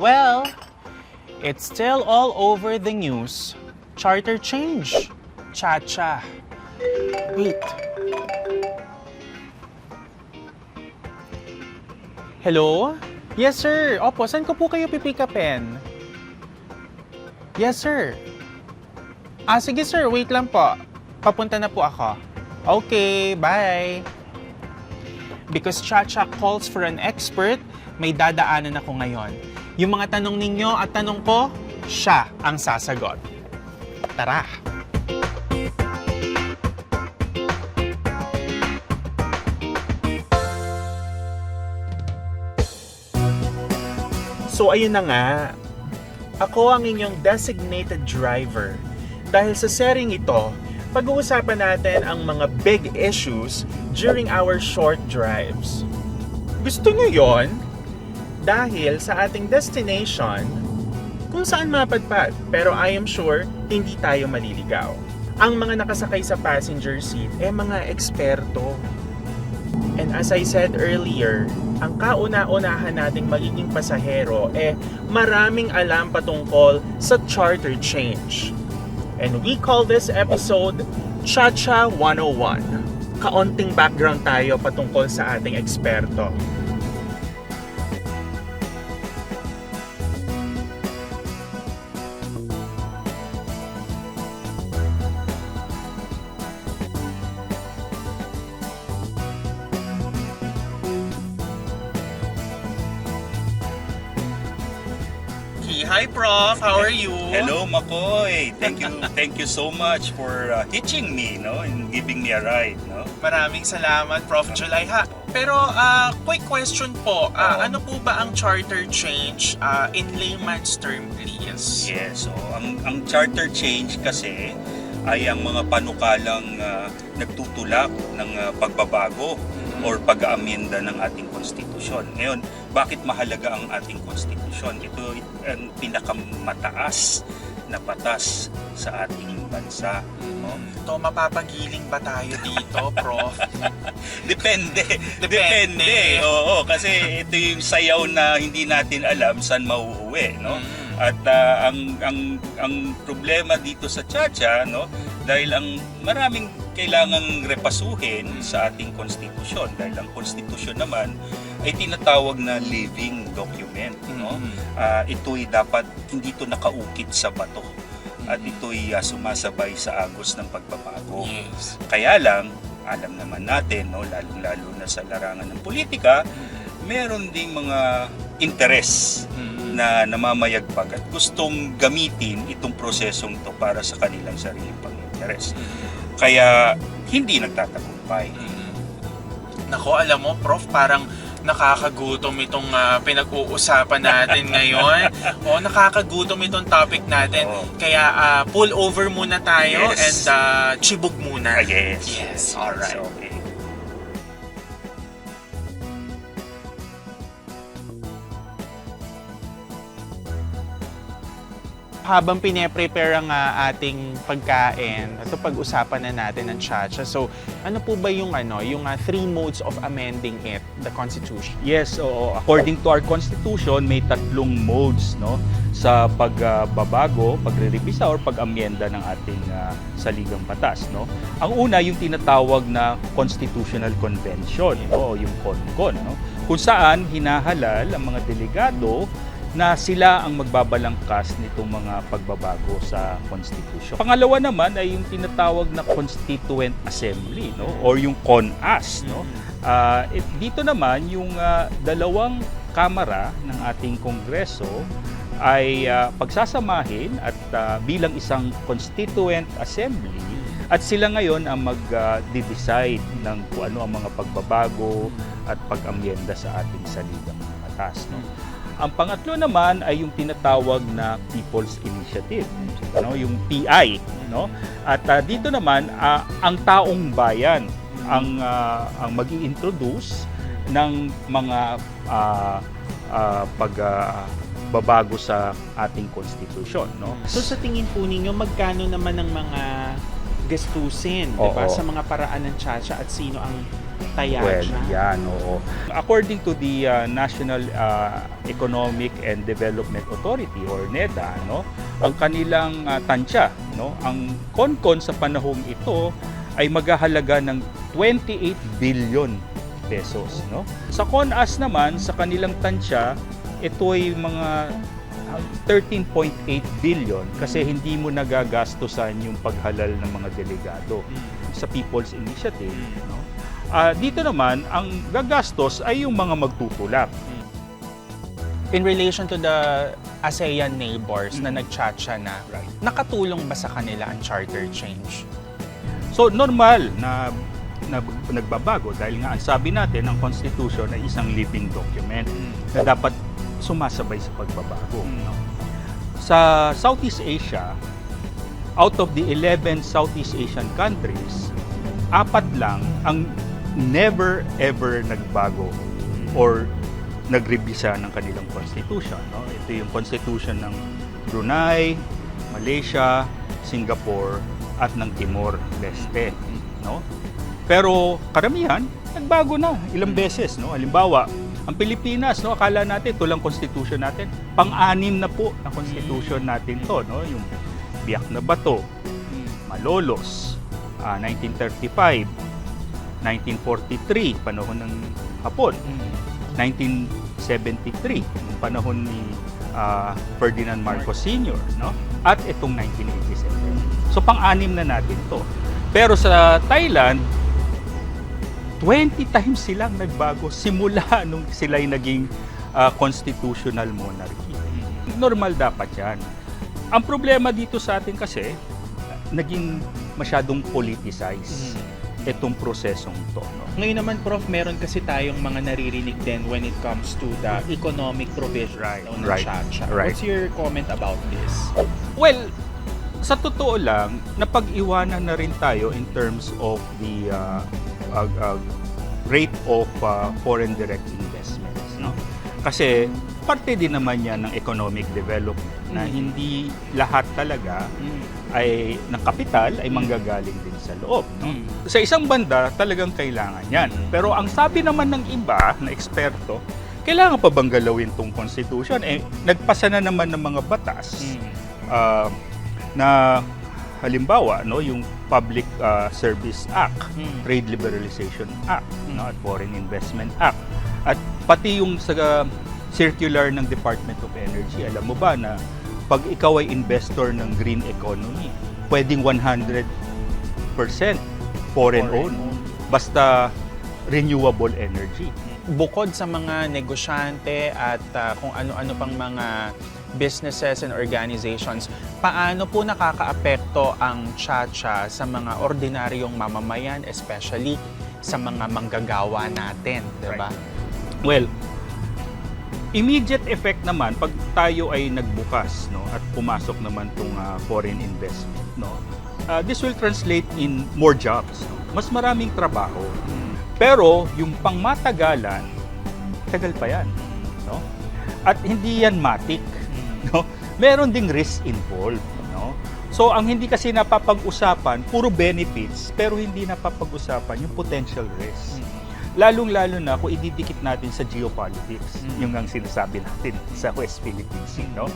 Well, it's still all over the news. Charter change. Cha-cha. Wait. Hello? Yes, sir. Opo, saan ko po kayo pipick upin? Yes, sir. Ah, sige, sir. Wait lang po. Papunta na po ako. Okay, bye. Because Chacha calls for an expert, may dadaanan ako ngayon. Yung mga tanong ninyo at tanong ko, siya ang sasagot. Tara! So ayun na nga, ako ang inyong designated driver. Dahil sa sharing ito, pag-uusapan natin ang mga big issues during our short drives. Gusto nyo yon? Dahil sa ating destination, kung saan mapadpad, pero I am sure, hindi tayo maliligaw. Ang mga nakasakay sa passenger seat, eh mga eksperto. And as I said earlier, ang kauna-unahan nating magiging pasahero eh maraming alam patungkol sa charter change. And we call this episode Chacha 101. Kaunting background tayo patungkol sa ating eksperto. Prof, how are you? Hello, Makoy. Thank you, thank you so much for uh, hitching me, no, and giving me a ride, no. Maraming salamat, Prof. July ha. Pero ah, quick question po, Oo. ano po ba ang charter change Ah, in layman's term, please? Yes, so ang ang charter change kasi ay ang mga panukalang uh, nagtutulak ng uh, pagbabago or pag-aamenda ng ating konstitusyon. Ngayon, bakit mahalaga ang ating konstitusyon? Ito ang pinakamataas na batas sa ating bansa. No? To mapapagiling ba tayo dito, Prof? Depende. Depende. Depende. Oo, kasi ito yung sayaw na hindi natin alam saan mauuwi, no? Mm. At ah, ang ang ang problema dito sa Chacha, no, dahil ang maraming kailangang repasuhin sa ating konstitusyon dahil ang konstitusyon naman ay tinatawag na living document, no? Mm. Ah, ito'y dapat hindi to nakaukit sa bato at ito'y ah, sumasabay sa agos ng pagbabago. Yes. Kaya lang, alam naman natin, no, lalong-lalo na sa larangan ng politika, meron ding mga interes Mm. na namamayagpag at gustong gamitin itong prosesong to para sa kanilang sariling pang-interes. Kaya hindi nagtatagumpay. Mm. Nako, alam mo, Prof, parang nakakagutom itong ah, pinag-uusapan natin ngayon. o nakakagutom itong topic natin. Oo. Kaya ah, pull over muna tayo Yes. and ah, chibog muna. Ah, yes. Yes, alright. So, okay. Habang pine-prepare ang ah, ating pagkain, ito pag-usapan na natin ng chacha. So, ano po ba yung ano, yung ah, three modes of amending it, the Constitution? Yes, oo. According to our constitution, may tatlong modes no sa pagbabago, pagre-revisa or pag-amyenda ng ating ah, saligang batas, no. Ang una yung tinatawag na constitutional convention, no, yung CONCON, no. Kung saan hinahalal ang mga delegado na sila ang magbabalangkas nitong mga pagbabago sa constitution. Pangalawa naman ay yung tinatawag na Constituent Assembly, no, or yung CONAS, no. Ah, it- dito naman yung ah, dalawang kamara ng ating kongreso ay ah, pagsasamahin at ah, bilang isang constituent assembly at sila ngayon ang mag-decide ng kung ano ang mga pagbabago at pag-amyenda sa ating saligang mga batas. No? Ang pangatlo naman ay yung tinatawag na People's Initiative, no? yung PI. No? At ah, dito naman, ah, ang taong bayan ang ah, ang magi-introduce ng mga ah, ah, pag ah, babago sa ating konstitusyon, no? So sa tingin po ninyo, magkano naman ang mga gastusin, di ba, sa mga paraan ng chacha at sino ang Taya Well, yan, oo. According to the uh, National uh, Economic and Development Authority or NEDA, no, ang kanilang uh, tansya, no, ang konkon sa panahong ito ay maghahalaga ng 28 billion pesos, no. Sa CONAS naman, sa kanilang tansya, ito ay mga 13.8 billion kasi hindi mo nagagastusan yung paghalal ng mga delegado sa People's Initiative, no. Ah, dito naman, ang gagastos ay yung mga magtutulak. In relation to the ASEAN neighbors na nagchatcha na, Right. nakatulong ba sa kanila ang charter change? So, normal na, na nagbabago dahil nga ang sabi natin, ang Constitution ay isang living document na dapat sumasabay sa pagbabago. Mm. no? Sa Southeast Asia, out of the 11 Southeast Asian countries, apat lang ang never ever nagbago or nagrebisa ng kanilang constitution. No? Ito yung constitution ng Brunei, Malaysia, Singapore, at ng Timor-Leste. No? Pero karamihan, nagbago na ilang beses. No? Halimbawa, ang Pilipinas, no, akala natin ito lang constitution natin. Pang-anim na po na constitution natin to, no? Yung Biak na Bato, Malolos, ah, 1935, 1943, panahon ng Hapon, 1973, yung panahon ni ah, Ferdinand Marcos Sr., no? At itong 1987. So pang-anim na natin to. Pero sa Thailand, 20 times silang nagbago simula nung sila'y naging ah, constitutional monarchy. Normal dapat yan. Ang problema dito sa atin kasi, naging masyadong politicized itong prosesong to. No? Ngayon naman, Prof, meron kasi tayong mga naririnig din when it comes to the economic provisions Right, no, ng right, Chacha. right. What's your comment about this? Well, sa totoo lang, napag-iwanan na rin tayo in terms of the uh, uh, uh, rate of uh, foreign direct investments. No? Kasi parte din naman yan ng economic development na Mm. hindi lahat talaga ay ng kapital ay manggagaling din sa loob. No? Mm. Sa isang banda, talagang kailangan yan. Pero ang sabi naman ng iba na eksperto, kailangan pa bang galawin tong constitution? Eh, nagpasa na naman ng mga batas ah, na halimbawa no yung Public ah, Service Act, Mm. Trade Liberalization Act, Mm. no, at Foreign Investment Act. At pati yung sa circular ng Department of Energy, alam mo ba na pag ikaw ay investor ng green economy, pwedeng 100% foreign owned basta renewable energy. Bukod sa mga negosyante at ah, kung ano-ano pang mga businesses and organizations, paano po nakakaapekto ang Chacha sa mga ordinaryong mamamayan, especially sa mga manggagawa natin, di ba? Well, immediate effect naman pag tayo ay nagbukas no at pumasok naman tong ah, foreign investment no. ah, this will translate in more jobs. No? Mas maraming trabaho. Pero yung pangmatagalan, tagal pa yan, no? At hindi yan matik, no? Meron ding risk involved, no? So ang hindi kasi napapag-usapan, puro benefits, pero hindi napapag-usapan yung potential risk. Lalong-lalo na kung ididikit natin sa geopolitics, Mm. yung ang sinasabi natin sa West Philippine Sea, no?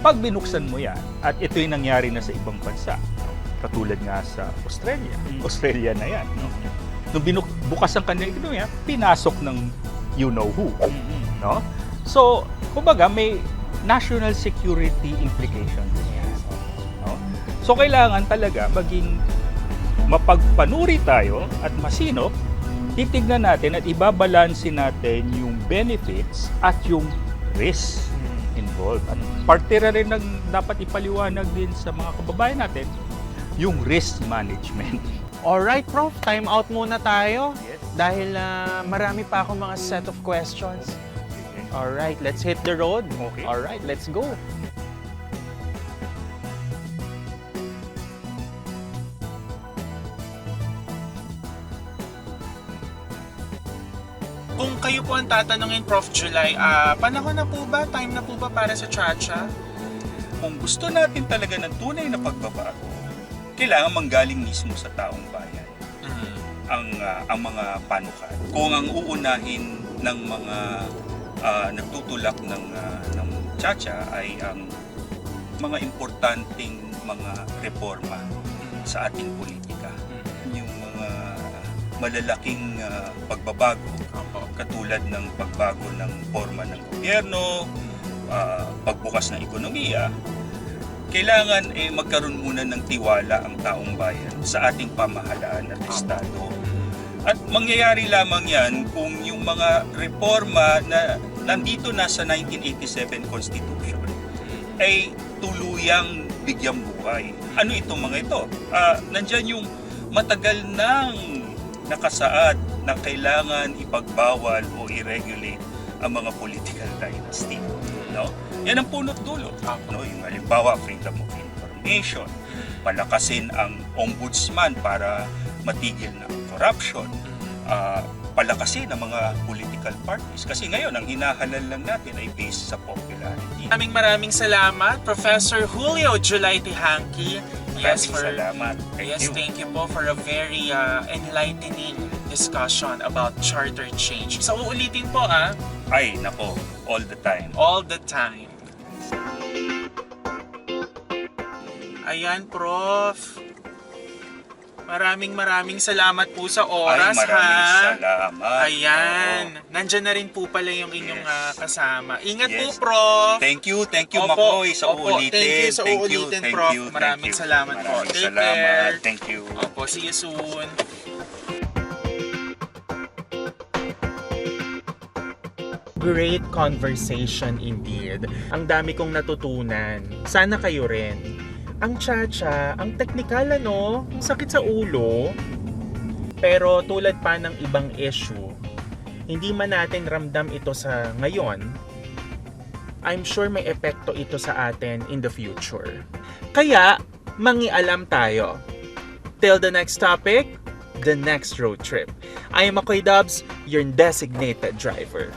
Pag binuksan mo yan, at ito yung nangyari na sa ibang bansa, no? katulad nga sa Australia, Mm. Australia na yan, no? Nung binuk bukas ang kanilang ekonomiya, pinasok ng you know who, no? So, kumbaga may national security implications yan, no? So, kailangan talaga maging mapagpanuri tayo at masinop titignan natin at ibabalansin natin yung benefits at yung risk involved. At parte na rin ng dapat ipaliwanag din sa mga kababayan natin yung risk management. Alright, Prof, time out muna tayo Yes. dahil ah, marami pa akong mga set of questions. Alright, let's hit the road. Okay. Alright, let's go. Kung kayo po ang tatanungin, Prof. July, ah, panahon na po ba? Time na po ba para sa Chacha? Kung gusto natin talaga ng tunay na pagbabago, kailangan manggaling mismo sa taong bayan. ang ah, ang mga panukal. Kung ang uunahin ng mga ah, nagtutulak ng ah, ng Chacha ay ang mga importanteng mga reforma sa ating politika. Yung mga malalaking ah, pagbabago katulad ng pagbago ng forma ng gobyerno, ah, pagbukas ng ekonomiya, kailangan eh magkaroon muna ng tiwala ang taong bayan sa ating pamahalaan at Estado. At mangyayari lamang yan kung yung mga reforma na nandito na sa 1987 Constitution ay tuluyang bigyang buhay. Ano itong mga ito? Ah, nandyan yung matagal nang nakasaad na kailangan ipagbawal o i-regulate ang mga political dynasty. No? Yan ang punot dulo. No? Yung halimbawa, freedom of information, palakasin ang ombudsman para matigil ng corruption, ah, palakasin ang mga political parties. Kasi ngayon, ang hinahalal lang natin ay based sa popularity. Maraming maraming salamat, Professor Julio July Tihanki. Yes, for salamat. Thank yes, you. thank you po for a very uh, enlightening discussion about charter change. So uulitin po ah, Ay, nako, all the time. all the time. Ayan, Prof. Maraming maraming salamat po sa oras, Ay, maraming ha? salamat. Ayan. Oo. Nandyan na rin po pala yung inyong Yes. ah, kasama. Ingat po, Yes. Prof. Thank you, thank you, Opo, Makoy, sa opo, uulitin. thank you sa uulitin, thank Prof. you, thank Maraming you. salamat po. Maraming Take salamat. care. Thank you. Opo, see you soon. Great conversation indeed. Ang dami kong natutunan. Sana kayo rin. Ang cha-cha, ang teknikal ano, ang sakit sa ulo. Pero tulad pa ng ibang issue, hindi man natin ramdam ito sa ngayon, I'm sure may epekto ito sa atin in the future. Kaya, mangialam tayo. Till the next topic, the next road trip. I am Makoy Dubs, your designated driver.